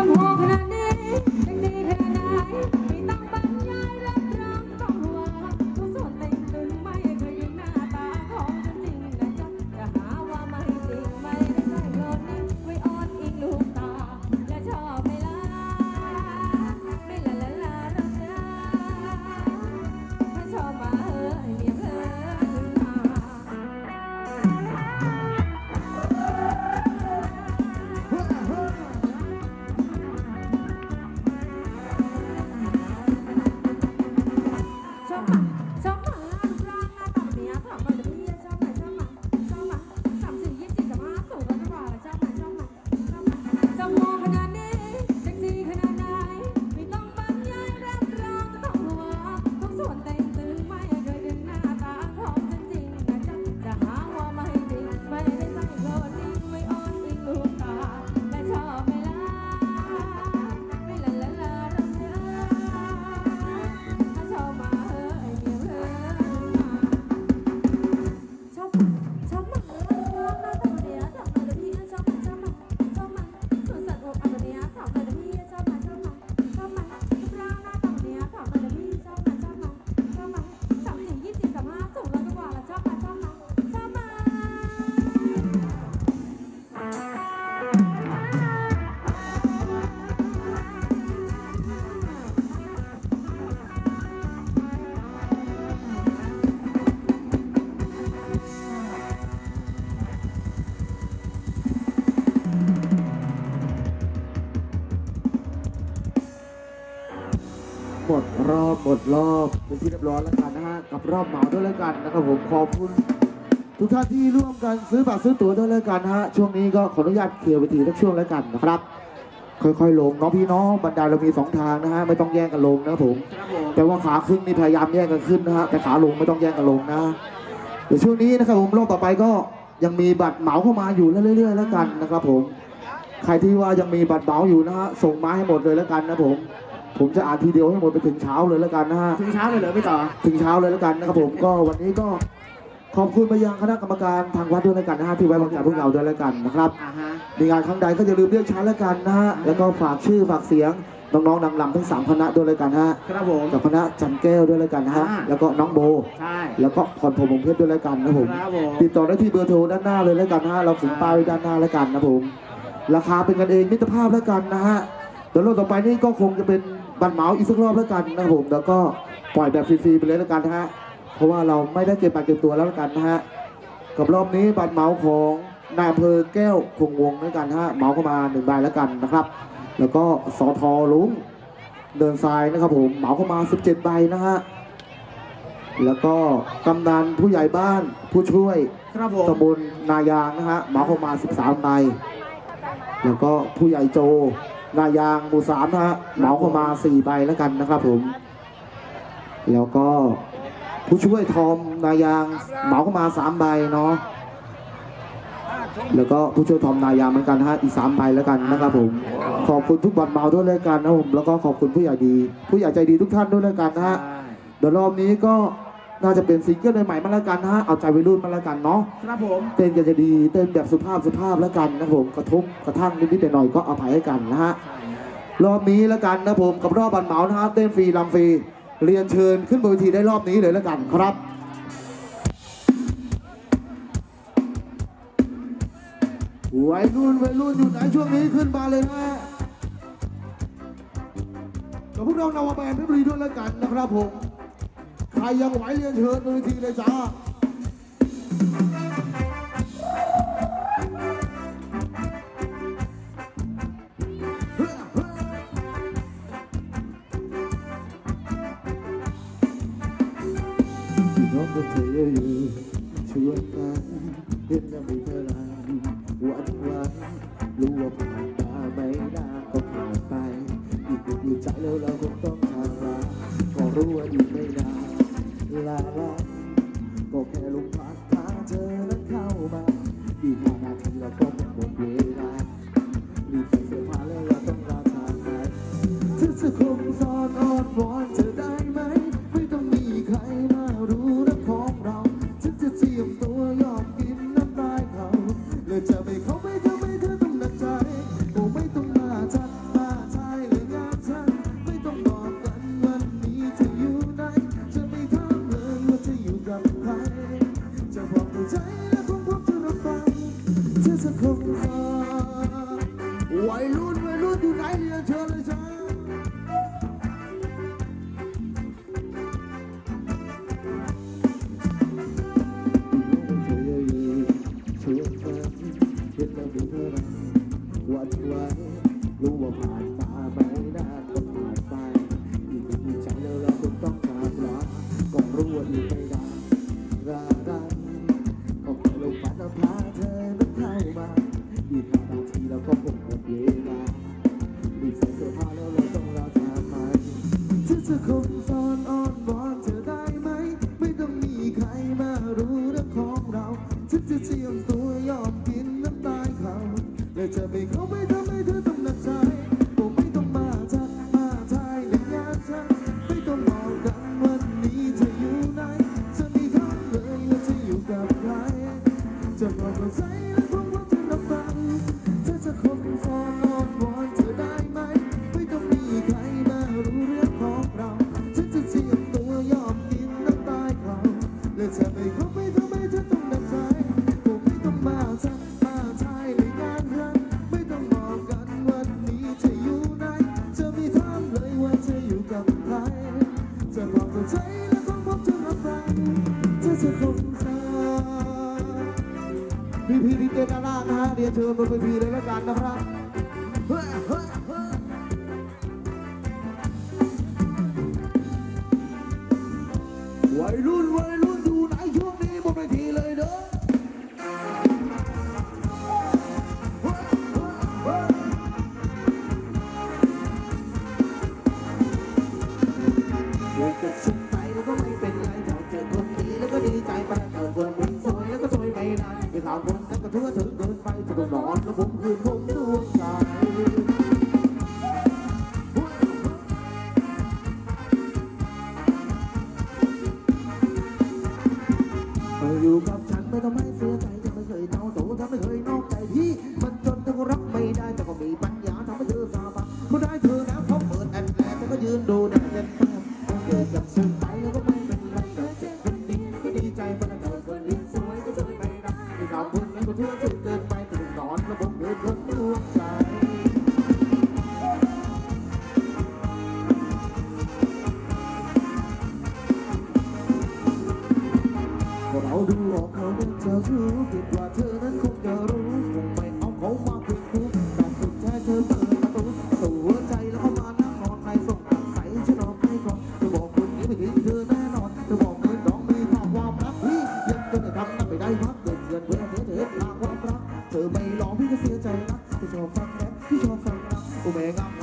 จ ดรอบเป็นที่เรียบร้อยแล้วกันนะฮะกับรอบเหมาด้วยแล้วกันนะครับผมขอบคุณทุกท่านที่ร่วมกันซื้อบัตรซื้อตั๋วด้วยแล้วกันนะฮะช่วงนี้ก็ขออนุญาตเคลียร์ไปทีทุกช่วงแล้วกันนะครับ ค่อยๆลงเน้องพี่น้องบันไดเรามีสองทางนะฮะไม่ต้องแย่งกันลงนะครับผมครับผมแต่ว่าขาขึ้นนี่พยายามแย่งกันขึ้นนะฮะแต่ขาลงไม่ต้องแย่งกันลงนะเดี๋ยวช่วงนี้นะครับผมรอบต่อไปก็ยังมีบัตรเหมาเข้ามาอยู่เรื่อยๆแล้วกันนะครับผมใครที่ว่ายังมีบัตรเหมาอยู่นะฮะส่งมาให้หมดเลยแล้วกันนะผม ผมจะอ่านทีเดียวให้หมดไปถึงเช้าเลยแล้วกันนะฮะ ถึงเช้าเลยเหรอพี่ต่อ ถึงเช้าเลยแล้วกันนะครับผม ก็วันนี้ก็ขอบคุณไปยังคณะกรรมการทางวัดด้วยแล้วกันนะฮะที่ไว้วางใจพวกเราด้วยแล้วกันนะครับอ่าฮะ มีงานครั้งใดก็อย่าลืมเรียกใช้แล้วกันนะฮะ แล้วก็ฝากชื่อฝากเสียงน้องๆนางรำทั้งสามคณะด้วยแล้วกันฮะ ครับผม กับคณะจันแก้วด้วยแล้วกันนะฮะ อ่า แล้วก็น้องโบ ใช่ แล้วก็พรพรหมวงเพชรด้วยแล้วกันนะผม ครับผม ติดต่อได้ที่เบอร์โทรด้านหน้าเลยแล้วกันนะฮะ เราถึงป้ายไว้ด้านหน้าแล้วกันนะผม ราคาเป็นกันเองมิตรภาพแล้วกันนะฮะเดี๋ยวรอบต่อไปนี่ก็คงจะเป็น บัตรเหมาอีกสักรอบแล้วกันนะครับผมแล้วก็ปล่อยแบบฟรีๆไปเลยแล้วกันนะฮะเพราะว่าเราไม่ได้เก็บบัตรเก็บตัวแล้วแล้วกันนะฮะกับรอบนี้บัตรเหมาของนายอำเภอแก้วคงวงแล้วกันนะฮะเหมาเข้ามาหนึ่งใบแล้วกันนะครับ แล้วก็สอทอลุงเดินทรายนะครับผมเหมาเข้ามา 17ใบนะฮะแล้วก็กำนันผู้ใหญ่บ้านผู้ช่วยครับผมตำบลนายางนะฮะเหมาเข้ามา 13ใบแล้วก็ผู้ใหญ่โจ นายางหมู่สามนะฮะเหมาเข้ามา4ใบแล้วกันนะครับผม แล้วก็ผู้ช่วยทอมนายางเหมาเข้ามา3ใบเนาะแล้วก็ผู้ช่วยทอมนายางเหมือนกันนะฮะอีก3ใบแล้วกันนะครับผม ขอบคุณทุกบัตรเมาด้วยแล้วกันนะผมแล้วก็ขอบคุณผู้ใหญ่ดี ผู้ใหญ่ใจดีทุกท่านด้วยแล้วกันนะฮะเดี๋ยวรอบนี้ก็ น่าจะเป็นซิงเกิลใหม่ๆมาแล้วกันนะฮะเอาใจวัยรุ่นมาแล้วกันเนาะครับผมเต้นกันจะดีเต้นแบบสุภาพสุภาพแล้วกันนะผมกระทบกระทั่งนิดๆหน่อยๆก็อภัยให้กันนะฮะรอบนี้แล้วกันนะผมกับรอบบันเหมานะฮะเต้นฟรีลำฟรีเรียนเชิญขึ้นบนเวทีได้รอบนี้เลยแล้วกันครับวัยรุ่นวัยรุ่นอยู่ไหนช่วงนี้ขึ้นมาเลยนะฮะกับพวกเรานาวาแบนเพชรบุรีด้วยแล้วกันนะครับผมใครยังไหวเรียนเชิญบนเวทีเลยจ้าน้องกับเธออยู่ชวนกันเห็นแล้วไม่เท่าไรหวันหวันรู้ว่าผ่านมาไม่นานก็ผ่านไปอีกอยู่ใจแล้วเราคงต้องทางลาก็รู้ว่าอีกไม่นาน ลาลาก็แค่ลมพัดพาเธอนั้นเข้ามาอีกห้านาทีเราก็ Bye-bye. Jackson.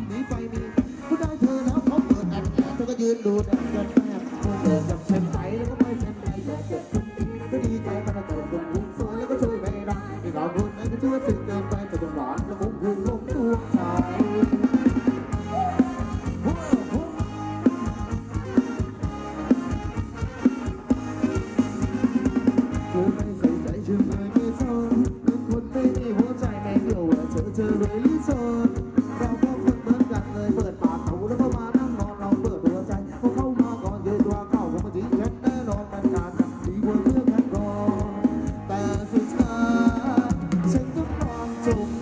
ำนี้ไปมีก็ได้เธอแล้วเขาเปิดแอดแอบเธอก็ยืนดูแดดแดดแดบเธอเดินกับเต็มใจแล้วก็ไม่เส้นใจแดดแดดก็ดีใจมันจะเกิดคนหุ่นสวยแล้วก็ช่วยไม่ได้ไมีความรุนแรก็ช่วยตึงเดินไปแต่ต้องหลอนแล้วผมหุ่นลงตัวตาเธอไม่ใส่ใจเธอไม่ซ้อนเป็นคนไม่มีหัวใจไม่เดียวว่าเธอเธอเลยลิซอน Oh.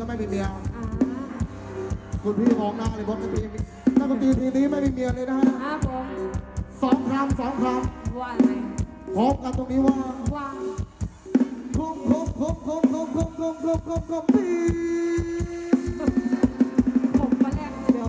ก็ไม่มีเมียคุณพี่มองหน้าเลยบอกดนตรีนักดตีทีนี้ไม่มีเมียเลยนะฮะครับผมสองคำสองคว่าอะไรพร้อมกันตรงนี้ว่าว่าคุ้มคุ้มคุ้มคุ้มคุ้มคุ้มคุ้มคุ้มคุ้มคุ้มดีผมมาแรกเดี๋ยว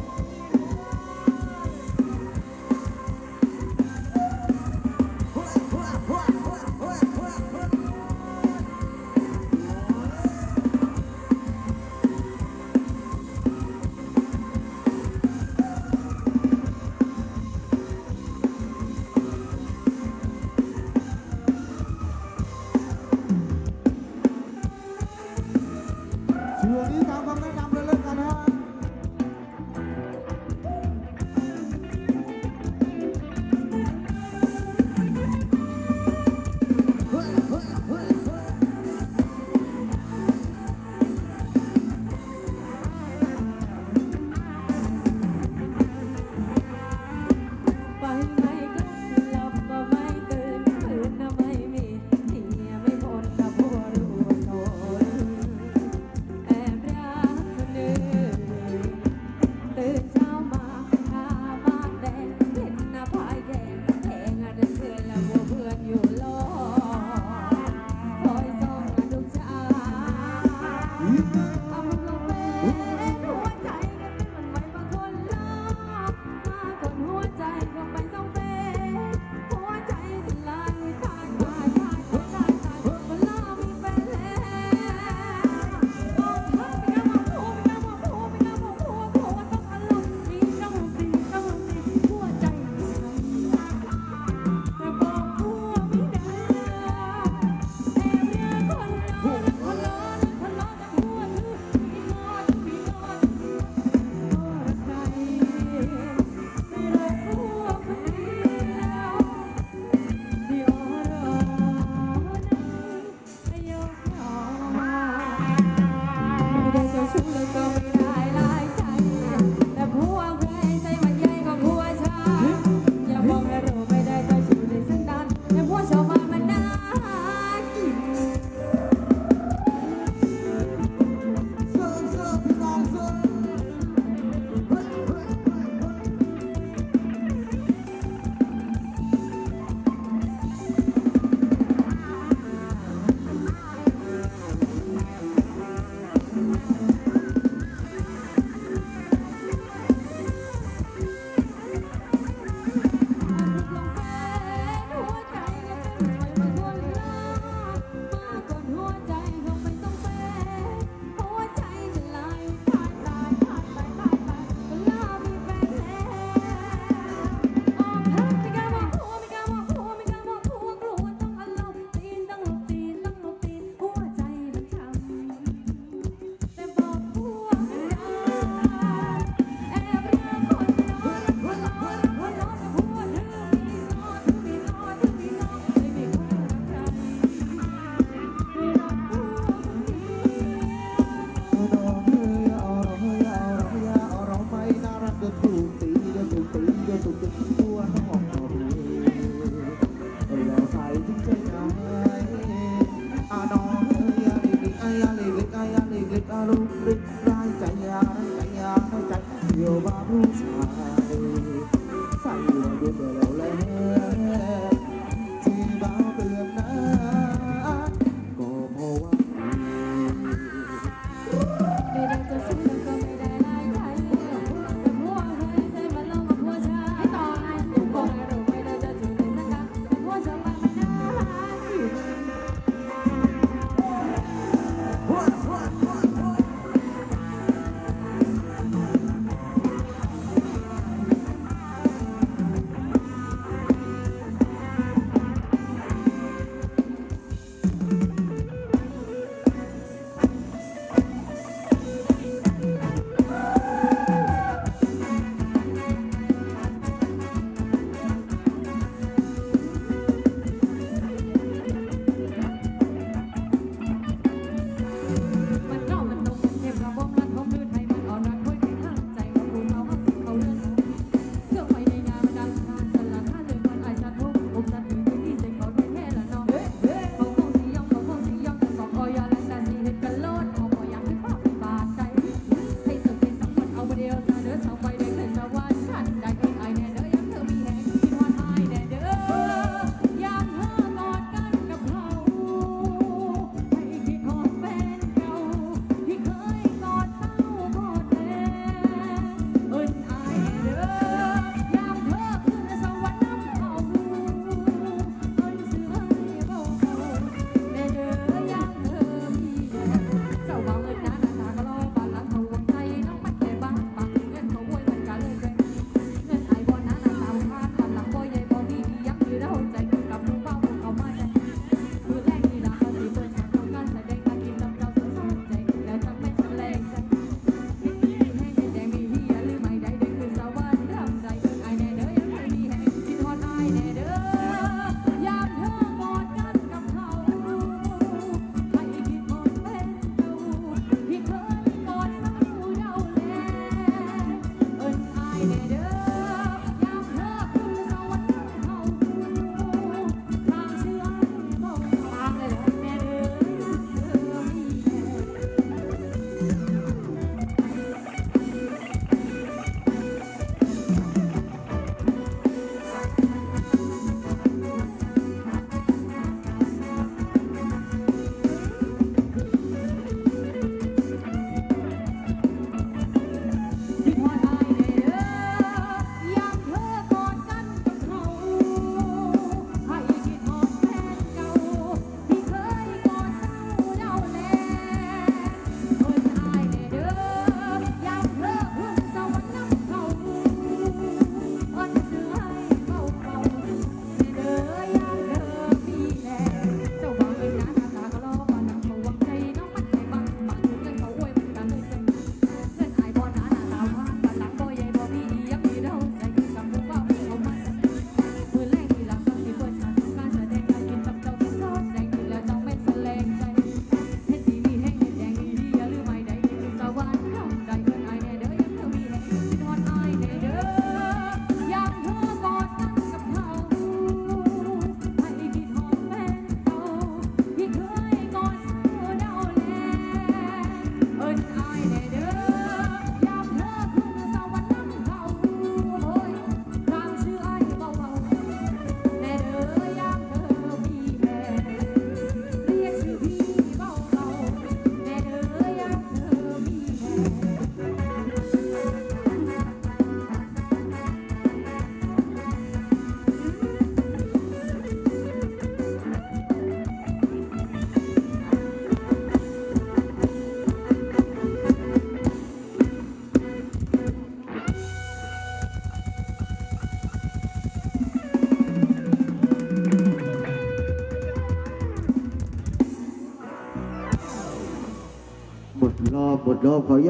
contenido, tu tiempo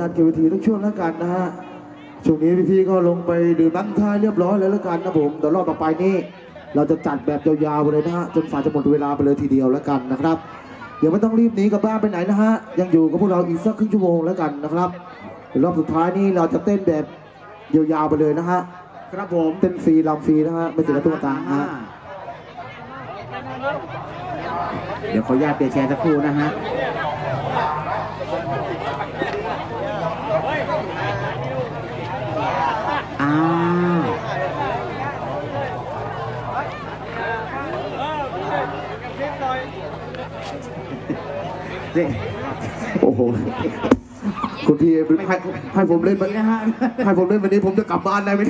รอบขออนุญาตเก็บเวทีทุกช่วงแล้วกันนะฮะช่วงนี้พี่ๆก็ลงไปดื่มน้ำท่าเรียบร้อยแล้วแล้วกันนะผมเดี๋ยวรอบต่อไปนี่เราจะจัดแบบยาวๆไปเลยนะฮะจนฝ่าจะหมดเวลาไปเลยทีเดียวแล้วกันนะครับเดี๋ยวไม่ต้องรีบหนีกลับบ้านไปไหนนะฮะยังอยู่กับพวกเราอีกสักครึ่งชั่วโมงแล้วกันนะครับเดี๋ยวรอบสุดท้ายนี่เราจะเต้นแบบยาวๆไปเลยนะฮะครับผมเต้นฟรีลำฟรีนะฮะไม่เสียตัวตังฮะเดี๋ยวขออนุญาตเปลี่ยนแชร์สักครู่นะฮะ อ้าวเด็กโอ้โห คุณพี่ให้ให้ผมเล่นนี่นะฮะให้ผมเล่นวันนี้ผมจะกลับบ้านได้ไหม